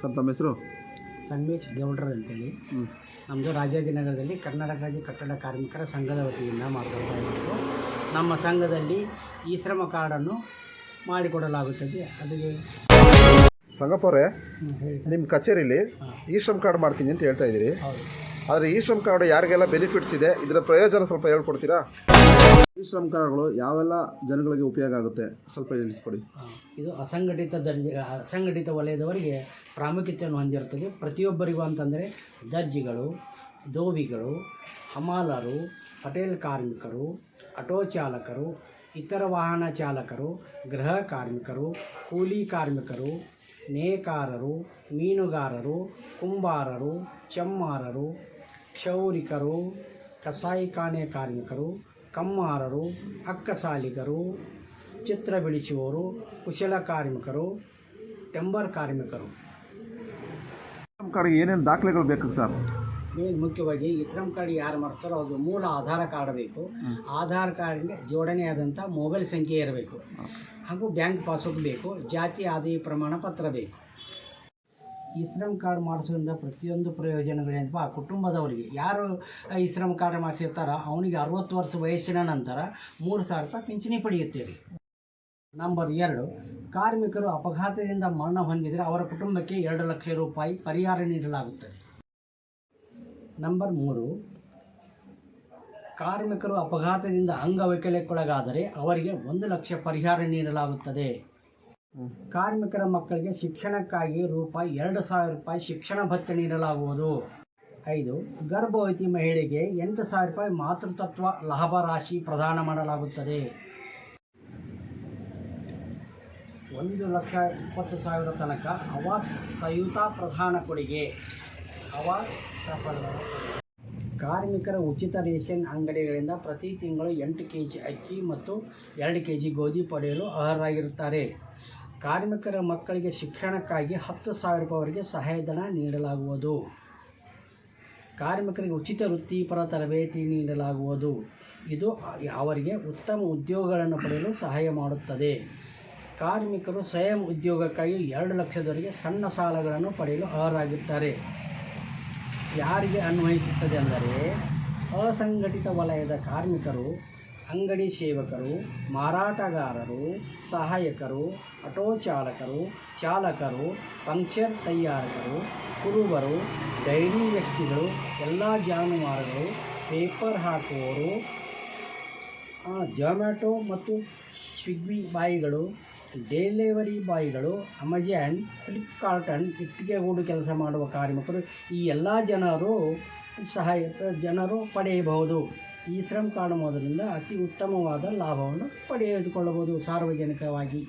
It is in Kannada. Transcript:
ಸರ್ ತಮ್ಮ ಹೆಸರು? ಸಂಗಮೇಶ್ ಗೌಡ್ರ ಅಂತೇಳಿ. ಹ್ಞೂ ನಮ್ಮದು ರಾಜಾಜಿನಗರದಲ್ಲಿ ಕರ್ನಾಟಕ ರಾಜ್ಯ ಕಟ್ಟಡ ಕಾರ್ಮಿಕರ ಸಂಘದ ವತಿಯಿಂದ ಮಾಡ್ಕೊಳ್ತಾ ಇರೋದು. ನಮ್ಮ ಸಂಘದಲ್ಲಿ ಈ ಶ್ರಮ ಕಾರ್ಡನ್ನು ಮಾಡಿಕೊಡಲಾಗುತ್ತದೆ. ಅದಕ್ಕೆ ಸಂಗಪ್ಪವ್ರೆ ಹ್ಮ್, ಹೇಳಿ ಸರ್. ನಿಮ್ಮ ಕಚೇರಿಲಿ ಈ ಶ್ರಮ್ ಕಾರ್ಡ್ ಮಾಡ್ತೀನಿ ಅಂತ ಹೇಳ್ತಾ ಇದ್ದೀರಿ. ಹೌದು. ಆದರೆ ಈ ಶ್ರಮ್ ಕಾರ್ಡ್ ಯಾರಿಗೆಲ್ಲ ಬೆನಿಫಿಟ್ಸ್ ಇದೆ? ಇದರ ಪ್ರಯೋಜನ ಸ್ವಲ್ಪ ಹೇಳ್ಕೊಡ್ತೀರಾ? ಈ ಶ್ರಮ್ ಕಾರ್ಡ್ಗಳು ಯಾವೆಲ್ಲ ಜನಗಳಿಗೆ ಉಪಯೋಗ ಆಗುತ್ತೆ ಸ್ವಲ್ಪ ತಿಳಿಸ್ಕೊಡಿ ಇದು ಅಸಂಘಟಿತ ದರ್ಜೆ ಅಸಂಘಟಿತ ವಲಯದವರಿಗೆ ಪ್ರಾಮುಖ್ಯತೆಯನ್ನು ಹೊಂದಿರುತ್ತದೆ. ಪ್ರತಿಯೊಬ್ಬರಿಗೂ ಅಂತಂದರೆ ದರ್ಜಿಗಳು ದೋವಿಗಳು ಹಮಾಲರು ಪಟೇಲ್ ಕಾರ್ಮಿಕರು ಆಟೋ ಚಾಲಕರು ಇತರ ವಾಹನ ಚಾಲಕರು ಗೃಹ ಕಾರ್ಮಿಕರು ಕೂಲಿ ಕಾರ್ಮಿಕರು ನೇಕಾರರು ಮೀನುಗಾರರು ಕುಂಬಾರರು ಚಮ್ಮಾರರು ಕ್ಷೌರಿಕರು ಕಸಾಯಿಖಾನೆ ಕಾರ್ಮಿಕರು ಕಮ್ಮಾರರು ಅಕ್ಕಸಾಲಿಗರು ಚಿತ್ರ ಬಿಡಿಸುವವರು ಕುಶಲ ಕಾರ್ಮಿಕರು ಟೆಂಬರ್ ಕಾರ್ಮಿಕರು. ಶ್ರಮ್ ಕಾರ್ಡ್ಗೆ ಏನೇನು ದಾಖಲೆಗಳು ಬೇಕು ಸರ್? ಮೇನ್ ಮುಖ್ಯವಾಗಿ ಈ ಶ್ರಮ್ ಕಾರ್ಡ್ ಯಾರು ಮಾಡ್ತಾರೋ ಅದು ಮೂಲ ಆಧಾರ ಕಾರ್ಡ್ ಬೇಕು. ಆಧಾರ್ ಕಾರ್ಡ್ಗೆ ಜೋಡಣೆಯಾದಂಥ ಮೊಬೈಲ್ ಸಂಖ್ಯೆ ಇರಬೇಕು. ಹಾಗೂ ಬ್ಯಾಂಕ್ ಪಾಸ್ಬುಕ್ ಬೇಕು. ಜಾತಿ ಆದಾಯ ಪ್ರಮಾಣ ಪತ್ರ ಬೇಕು. ಈ ಶ್ರಮ್ ಕಾರ್ಡ್ ಮಾಡಿಸೋದ್ರಿಂದ ಪ್ರತಿಯೊಂದು ಪ್ರಯೋಜನಗಳೇನಪ್ಪ? ಆ ಕುಟುಂಬದವರಿಗೆ. ಯಾರು ಈ ಶ್ರಮ್ ಕಾರ್ಡ್ ಮಾಡಿಸಿರ್ತಾರೋ ಅವನಿಗೆ ಅರವತ್ತು ವರ್ಷ ವಯಸ್ಸಿನ ನಂತರ ಮೂರು ಸಾವಿರ ರೂಪಾಯಿ ಪಿಂಚಣಿ ಪಡೆಯುತ್ತೀರಿ. ನಂಬರ್ ಎರಡು, ಕಾರ್ಮಿಕರು ಅಪಘಾತದಿಂದ ಮರಣ ಹೊಂದಿದರೆ ಅವರ ಕುಟುಂಬಕ್ಕೆ ಎರಡು ಲಕ್ಷ ರೂಪಾಯಿ ಪರಿಹಾರ ನೀಡಲಾಗುತ್ತದೆ. ನಂಬರ್ ಮೂರು, ಕಾರ್ಮಿಕರು ಅಪಘಾತದಿಂದ ಅಂಗವೈಕಲ್ಯಕ್ಕೊಳಗಾದರೆ ಅವರಿಗೆ ಒಂದು ಲಕ್ಷ ಪರಿಹಾರ ನೀಡಲಾಗುತ್ತದೆ. ಕಾರ್ಮಿಕರ ಮಕ್ಕಳಿಗೆ ಶಿಕ್ಷಣಕ್ಕಾಗಿ ರೂಪಾಯಿ ಎರಡು ಸಾವಿರ ರೂಪಾಯಿ ಶಿಕ್ಷಣ ಭತ್ಯೆ ನೀಡಲಾಗುವುದು. ಐದು, ಗರ್ಭವತಿ ಮಹಿಳೆಗೆ ಎಂಟು ಸಾವಿರ ರೂಪಾಯಿ ಮಾತೃತತ್ವ ಲಾಭ ರಾಶಿ ಪ್ರದಾನ ಮಾಡಲಾಗುತ್ತದೆ. ಒಂದು ಲಕ್ಷ ಇಪ್ಪತ್ತು ಸಾವಿರ ತನಕ ಆವಾಸ್ ಸಂಯುತ ಪ್ರಧಾನ ಕೊಡುಗೆ. ಆವಾಸ್. ಕಾರ್ಮಿಕರ ಉಚಿತ ರೇಷನ್ ಅಂಗಡಿಗಳಿಂದ ಪ್ರತಿ ತಿಂಗಳು ಎಂಟು ಕೆ ಜಿ ಅಕ್ಕಿ ಮತ್ತು ಎರಡು ಕೆ ಜಿ ಗೋಧಿ ಪಡೆಯಲು ಅರ್ಹರಾಗಿರುತ್ತಾರೆ. ಕಾರ್ಮಿಕರ ಮಕ್ಕಳಿಗೆ ಶಿಕ್ಷಣಕ್ಕಾಗಿ ಹತ್ತು ಸಾವಿರ ರೂಪಾಯಿವರೆಗೆ ಸಹಾಯಧನ ನೀಡಲಾಗುವುದು. ಕಾರ್ಮಿಕರಿಗೆ ಉಚಿತ ವೃತ್ತಿಪರ ತರಬೇತಿ ನೀಡಲಾಗುವುದು. ಇದು ಅವರಿಗೆ ಉತ್ತಮ ಉದ್ಯೋಗಗಳನ್ನು ಪಡೆಯಲು ಸಹಾಯ ಮಾಡುತ್ತದೆ. ಕಾರ್ಮಿಕರು ಸ್ವಯಂ ಉದ್ಯೋಗಕ್ಕಾಗಿ ಎರಡು ಲಕ್ಷದವರೆಗೆ ಸಣ್ಣ ಸಾಲಗಳನ್ನು ಪಡೆಯಲು ಅರ್ಹರಾಗುತ್ತಾರೆ ಯಾರಿಗೆ ಅನ್ವಯಿಸುತ್ತದೆ ಅಂದರೆ, ಅಸಂಘಟಿತ ವಲಯದ ಕಾರ್ಮಿಕರು ಅಂಗಡಿ ಸೇವಕರು, ಮಾರಾಟಗಾರರು, ಸಹಾಯಕರು, ಆಟೋ ಚಾಲಕರು ಚಾಲಕರು ಪಂಕ್ಚರ್ ತಯಾರಕರು, ಕುರುಬರು, ಡೈರಿ ವ್ಯಕ್ತಿಗಳು, ಎಲ್ಲ ಜಾನುವಾರುಗಳು, ಪೇಪರ್ ಹಾಕುವವರು ಜೊಮ್ಯಾಟೊ ಮತ್ತು ಸ್ವಿಗ್ಗಿ ಬಾಯಿಗಳು, ಡೆಲಿವರಿ ಬಾಯ್ಗಳು, ಅಮೆಜಾನ್, ಫ್ಲಿಪ್ಕಾರ್ಟ್ ಅಂಡ್ ಇಟ್ಟಿಗೆಗೂಡು ಕೆಲಸ ಮಾಡುವ ಕಾರ್ಮಿಕರು, ಈ ಎಲ್ಲ ಜನರು ಸಹಾಯ, ಜನರು ಪಡೆಯಬಹುದು. ಈ ಶ್ರಮ್ ಕಾಣುವುದರಿಂದ ಅತಿ ಉತ್ತಮವಾದ ಲಾಭವನ್ನು ಪಡೆದುಕೊಳ್ಳಬಹುದು ಸಾರ್ವಜನಿಕವಾಗಿ.